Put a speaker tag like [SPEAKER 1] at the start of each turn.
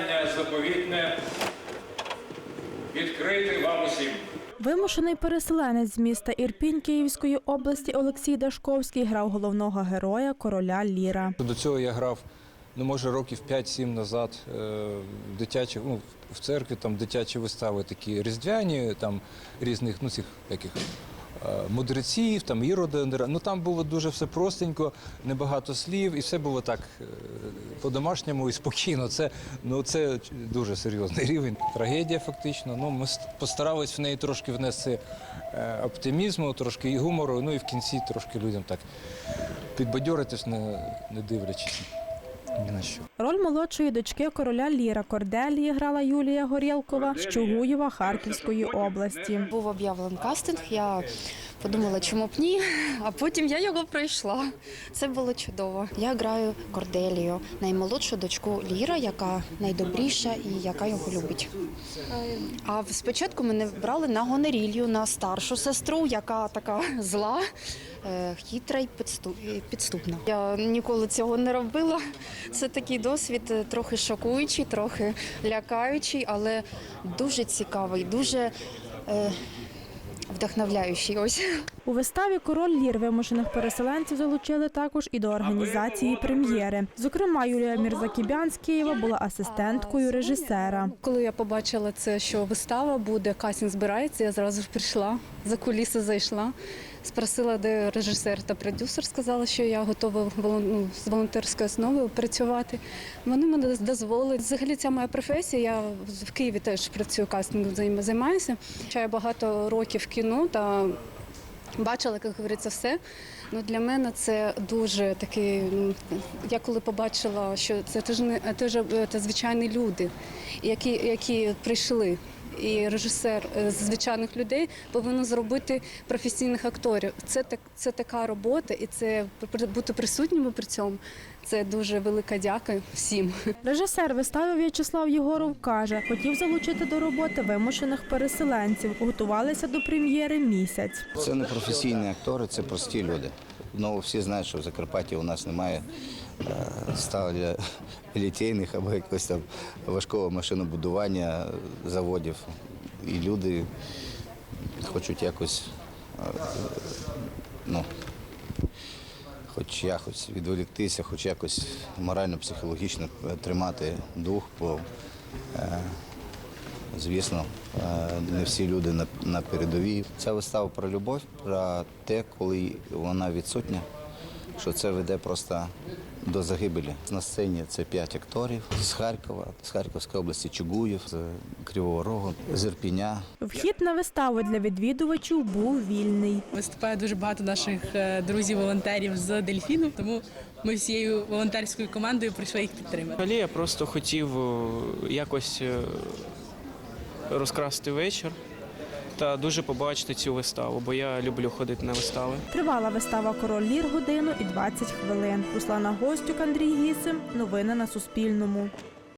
[SPEAKER 1] привітання заповітне відкрити вам усім.
[SPEAKER 2] Вимушений переселенець з міста Ірпінь Київської області Олексій Дашковський грав головного героя короля Ліра.
[SPEAKER 3] До цього я грав, ну може років 5-7 назад е, в дитячі, ну, в церкві там дитячі вистави такі різдвяні, там різних ну, цих яких. Е, Мудреців, там Ірода, ну там було дуже все простенько, небагато слів, і все було так е, по-домашньому і спокійно. Це ну це дуже серйозний рівень. Трагедія, фактично. Ну ми ст- постарались в неї трошки внести е, оптимізму, трошки і гумору. Ну і в кінці трошки людям так підбадьоритись, не, не дивлячись ні на що.
[SPEAKER 2] Роль молодшої дочки короля Ліра Корделії грала Юлія Горєлкова з Чугуєва Харківської області.
[SPEAKER 4] Був об'явлений кастинг. Я подумала, чому б ні, а потім я його пройшла. Це було чудово. Я граю Корделію, наймолодшу дочку Ліра, яка найдобріша і яка його любить. А спочатку мене брали на гонорілью, на старшу сестру, яка така зла. Е, Хитра і підступна. Я ніколи цього не робила. Це такий досвід е, трохи шокуючий, трохи лякаючий, але дуже цікавий, дуже е, вдохновляючий. Ось.
[SPEAKER 2] У виставі Король Лір вимушених переселенців залучили також і до організації прем'єри. Зокрема, Юлія Мірзакібян з Києва була асистенткою режисера.
[SPEAKER 5] Коли я побачила це, що вистава буде, кастинг збирається, я зразу ж прийшла, за куліси зайшла, спросила, де режисер та продюсер, сказала, що я готова ну, з волонтерської основи працювати. Вони мене дозволили. Взагалі ця моя професія. Я в Києві теж працюю кастингом, займ- займаюся. Я багато років кіно та бачила, як говориться, все. Ну, для мене це дуже такий. ну, Я коли побачила, що це теж не це ж е, звичайні люди, які, які прийшли. І режисер е, з звичайних людей повинен зробити професійних акторів. Це так, це така робота, і це при- бути присутніми при цьому. Це дуже велика дяка всім.
[SPEAKER 2] Режисер вистави В'ячеслав Єгоров каже, хотів залучити до роботи вимушених переселенців. Готувалися до прем'єри місяць.
[SPEAKER 6] Це не професійні актори, це прості люди. Ну, всі знають, що в Закарпатті у нас немає ставля літейних або якогось там важкого машинобудування заводів. І люди хочуть якось, е, ну, хоч якось відволіктися, хоч якось морально-психологічно тримати дух, бо е, Звісно, е, не всі люди на передовій. Ця вистава про любов, про те, коли вона відсутня, що це веде просто до загибелі. На сцені це п'ять акторів з Харкова, з Харківської області Чугуїв, з Кривого Рогу, з Ірпіня.
[SPEAKER 2] Вхід на виставу для відвідувачів був вільний.
[SPEAKER 7] Виступає дуже багато наших е, друзів-волонтерів з дельфіну, тому ми всією волонтерською командою прийшли їх підтримати.
[SPEAKER 8] Взагалі я просто хотів е, якось е, розкрасти вечір та дуже побачити цю виставу, бо я люблю ходити на вистави.
[SPEAKER 2] Тривала вистава Король Лір годину і 20 хвилин. Руслана Гостюк, Андрій Гісим. Новини на Суспільному.